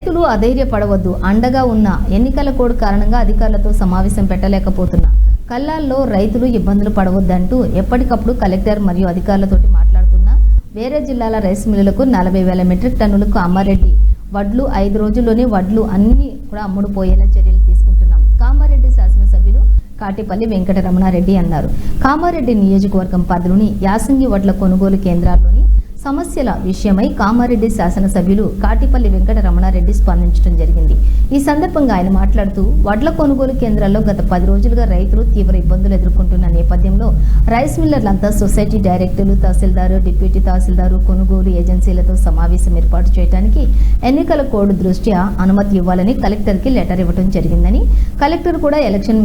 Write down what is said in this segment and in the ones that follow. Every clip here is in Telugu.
రైతులు అధైర్యపడవద్దు. అండగా ఉన్న ఎన్నికల కోడ్ కారణంగా అధికారులతో సమావేశం పెట్టలేకపోతున్నా. కల్లాల్లో రైతులు ఇబ్బందులు పడవద్దంటూ ఎప్పటికప్పుడు కలెక్టర్ మరియు అధికారులతోటి మాట్లాడుతున్నా. వేరే జిల్లాల రైస్ మిల్లులకు నలభై వేల మెట్రిక్ టన్నులకు అమ్మారెడ్డి. వడ్లు ఐదు రోజుల్లోనే వడ్లు అన్ని కూడా అమ్ముడుపోయేలా చర్యలు తీసుకుంటున్నాం. కామారెడ్డి శాసనసభ్యులు కాటిపల్లి వెంకటరమణారెడ్డి అన్నారు. కామారెడ్డి నియోజకవర్గం పరిధిలోని యాసంగి వడ్ల కొనుగోలు కేంద్రాల్లోని సమస్యల విషయమై కామారెడ్డి శాసనసభ్యులు కాటిపల్లి వెంకట రమణారెడ్డి స్పందించడం జరిగింది. ఈ సందర్భంగా ఆయన మాట్లాడుతూ వడ్ల కొనుగోలు కేంద్రాల్లో గత పది రోజులుగా రైతులు తీవ్ర ఇబ్బందులు ఎదుర్కొంటున్న నేపథ్యంలో రైస్ మిల్లర్లంతా సొసైటీ డైరెక్టర్లు తహసీల్దారు డిప్యూటీ తహసీల్దారు కొనుగోలు ఏజెన్సీలతో సమావేశం ఏర్పాటు చేయడానికి ఎన్నికల కోడ్ దృష్ట్యా అనుమతి ఇవ్వాలని కలెక్టర్కి లెటర్ ఇవ్వడం జరిగిందని కలెక్టర్ కూడా ఎలక్షన్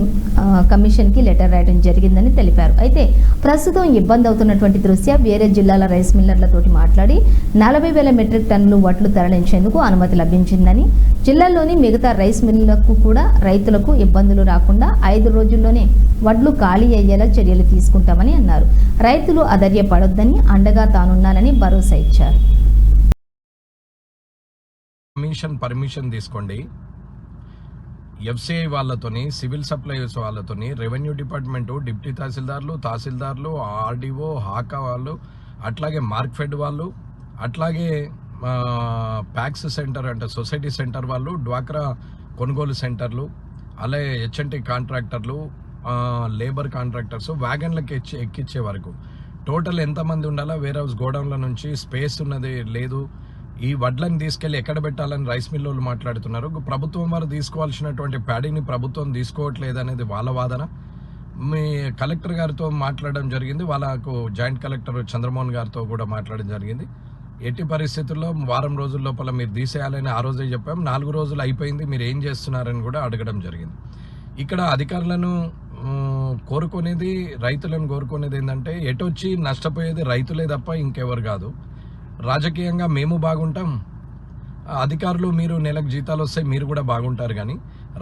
కమిషన్కి లెటర్ రాయడం జరిగిందని తెలిపారు. అయితే ప్రస్తుతం ఇబ్బంది అవుతున్నటువంటి దృష్ట్యా వేరే జిల్లాల రైస్ మిల్లర్లతో మిల్లర్లతోటి మాట్లాడి నలభై వేల మెట్రిక్ టన్నులు వడ్లు తరలించేందుకు అనుమతి లభించిందని. జిల్లాలోని మిగతా రైస్ మిల్లులకు కూడా రైతులకు ఇబ్బందులు రాకుండా ఐదు రోజుల్లోనే వడ్లు ఖాళీ అయ్యేలా చర్యలు తీసుకుంటామని అన్నారు. రైతులు అధైర్యపడొద్దని అండగా తానున్నానని భరోసా ఇచ్చారు. కమిషన్ పర్మిషన్ తీసుకోండి. ఎఫ్సిఐ వాళ్ళతోని సివిల్ సప్లైస్ వాళ్ళతోని రెవెన్యూ డిపార్ట్మెంట్ డిప్యూటీ తహసీల్దార్లు తహసీల్దార్లు ఆర్డీఓ హాకా వాళ్ళు అట్లాగే మార్క్ఫెడ్ వాళ్ళు అట్లాగే ప్యాక్స్ సెంటర్ అంటే సొసైటీ సెంటర్ వాళ్ళు డ్వాక్రా కొనుగోలు సెంటర్లు అలాగే హెచ్ఎన్టీ కాంట్రాక్టర్లు లేబర్ కాంట్రాక్టర్స్ వ్యాగన్లకు ఎక్కి ఎక్కించే వరకు. టోటల్ ఎంతమంది ఉండాలా? వేర్ హౌస్ గోడౌన్ల నుంచి స్పేస్ ఉన్నది లేదు. ఈ వడ్లను తీసుకెళ్ళి ఎక్కడ పెట్టాలని రైస్ మిల్ వాళ్ళు మాట్లాడుతున్నారు. ప్రభుత్వం వారు తీసుకోవాల్సినటువంటి ప్యాడీని ప్రభుత్వం తీసుకోవట్లేదు అనేది వాళ్ళ వాదన. మీ కలెక్టర్ గారితో మాట్లాడడం జరిగింది. వాళ్ళకు జాయింట్ కలెక్టర్ చంద్రమోహన్ గారితో కూడా మాట్లాడడం జరిగింది. ఎట్టి పరిస్థితుల్లో వారం రోజుల లోపల మీరు తీసేయాలని ఆ రోజే చెప్పాం. నాలుగు రోజులు అయిపోయింది. మీరు ఏం చేస్తున్నారని కూడా అడగడం జరిగింది. ఇక్కడ అధికారులను కోరుకునేది రైతులను కోరుకునేది ఏంటంటే ఎటొచ్చి నష్టపోయేది రైతులే తప్ప ఇంకెవరు కాదు. రాజకీయంగా మేము బాగుంటాం. అధికారులు మీరు నెలకు జీతాలు వస్తే మీరు కూడా బాగుంటారు కానీ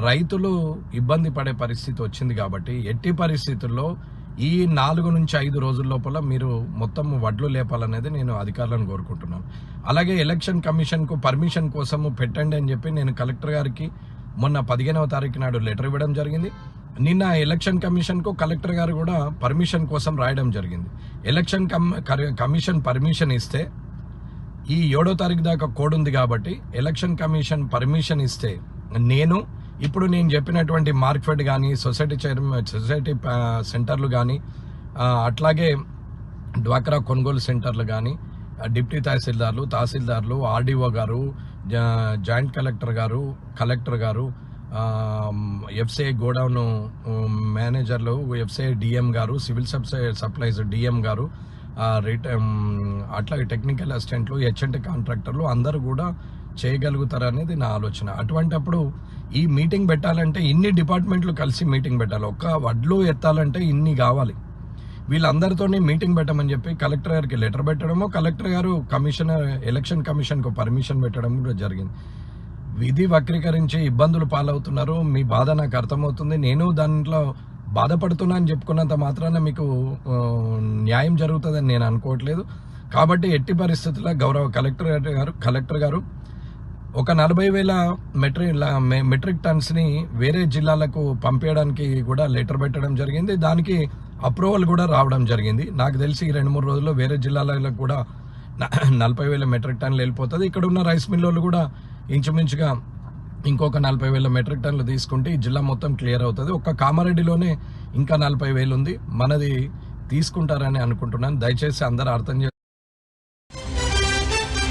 రైతులు ఇబ్బంది పడే పరిస్థితి వచ్చింది కాబట్టి ఎట్టి పరిస్థితుల్లో ఈ నాలుగు నుంచి ఐదు రోజుల లోపల మీరు మొత్తం వడ్లు లేపాలనేది నేను అధికారులను కోరుకుంటున్నాను. అలాగే ఎలక్షన్ కమిషన్కు పర్మిషన్ కోసము పెట్టండి అని చెప్పి నేను కలెక్టర్ గారికి మొన్న పదిహేనవ తారీఖు నాడు లెటర్ ఇవ్వడం జరిగింది. నిన్న ఎలక్షన్ కమిషన్కు కలెక్టర్ గారు కూడా పర్మిషన్ కోసం రాయడం జరిగింది. ఎలక్షన్ కమిషన్ పర్మిషన్ ఇస్తే ఈ ఏడో తారీఖు దాకా కోడ్ ఉంది కాబట్టి ఎలక్షన్ కమిషన్ పర్మిషన్ ఇస్తే నేను ఇప్పుడు నేను చెప్పినటువంటి మార్క్ఫెడ్ కానీ సొసైటీ చైర్మన్ సొసైటీ సెంటర్లు కానీ అట్లాగే డ్వాక్రా కొనుగోలు సెంటర్లు కానీ డిప్టీ డిప్యూటీ తహసీల్దార్లు తహసీల్దార్లు ఆర్డీఓ గారు జా- జాయింట్ కలెక్టర్ గారు కలెక్టర్ గారు ఎఫ్సిఐ గోడౌన్ మేనేజర్లు ఎఫ్సిఐ డిఎం గారు సివిల్ సప్లై సప్లైస్ డిఎం గారు రిట అట్లాగే టెక్నికల్ అసిస్టెంట్లు హెచ్ఎంటి కాంట్రాక్టర్లు అందరూ కూడా చేయగలుగుతారు అనేది నా ఆలోచన. అటువంటప్పుడు ఈ మీటింగ్ పెట్టాలంటే ఇన్ని డిపార్ట్మెంట్లు కలిసి మీటింగ్ పెట్టాలి. ఒక్క వడ్లు ఎత్తాలంటే ఇన్ని కావాలి. వీళ్ళందరితోనే మీటింగ్ పెట్టమని చెప్పి కలెక్టర్ గారికి లెటర్ పెట్టడము కలెక్టర్ గారు కమిషనర్ ఎలక్షన్ కమిషన్కు పర్మిషన్ పెట్టడం కూడా జరిగింది. విధి వక్రీకరించి ఇబ్బందులు పాలవుతున్నారు. మీ బాధ నాకు అర్థమవుతుంది. నేను దాంట్లో బాధపడుతున్నా అని చెప్పుకున్నంత మాత్రాన మీకు న్యాయం జరుగుతుందని నేను అనుకోవట్లేదు. కాబట్టి ఎట్టి పరిస్థితుల్లో గౌరవ కలెక్టర్ గారు కలెక్టర్ గారు ఒక నలభై వేల మెట్రిక్ మెట్రిక్ టన్స్ని వేరే జిల్లాలకు పంపించడానికి కూడా లెటర్ పెట్టడం జరిగింది. దానికి అప్రూవల్ కూడా రావడం జరిగింది. నాకు తెలిసి ఈ రెండు మూడు రోజుల్లో వేరే జిల్లాలకు కూడా నలభై వేల మెట్రిక్ టన్లు వెళ్ళిపోతుంది. ఇక్కడ ఉన్న రైస్ మిల్లోళ్ళు కూడా ఇంచుమించుగా ఇంకొక నలభై వేల మెట్రిక్ టన్నులు తీసుకుంటే ఈ జిల్లా మొత్తం క్లియర్ అవుతుంది. ఒక్క కామారెడ్డిలోనే ఇంకా నలభై వేలు ఉంది మనది తీసుకుంటారని అనుకుంటున్నాను. దయచేసి అందరూ అర్థం చేసుకో